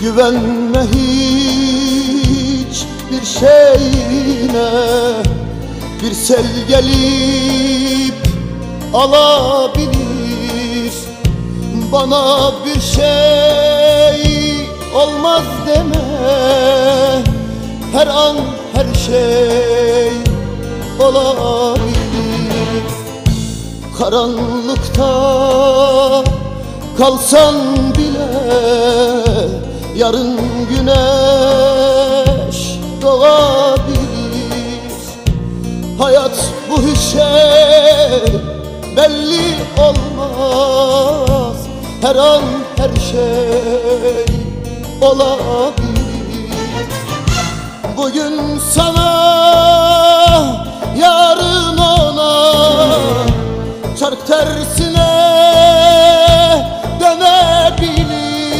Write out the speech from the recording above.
Güvenme hiç bir şeyine. Bir sel gelip alabilir. Bana bir şey olmaz deme. Her an her şey olabilir. Karanlıkta kalsan bile Yarın güneş doğabilir. Hayat bu hiç şey belli olmaz. Her an her şey olabilir. Bugün sana yarın ona. Çark tersi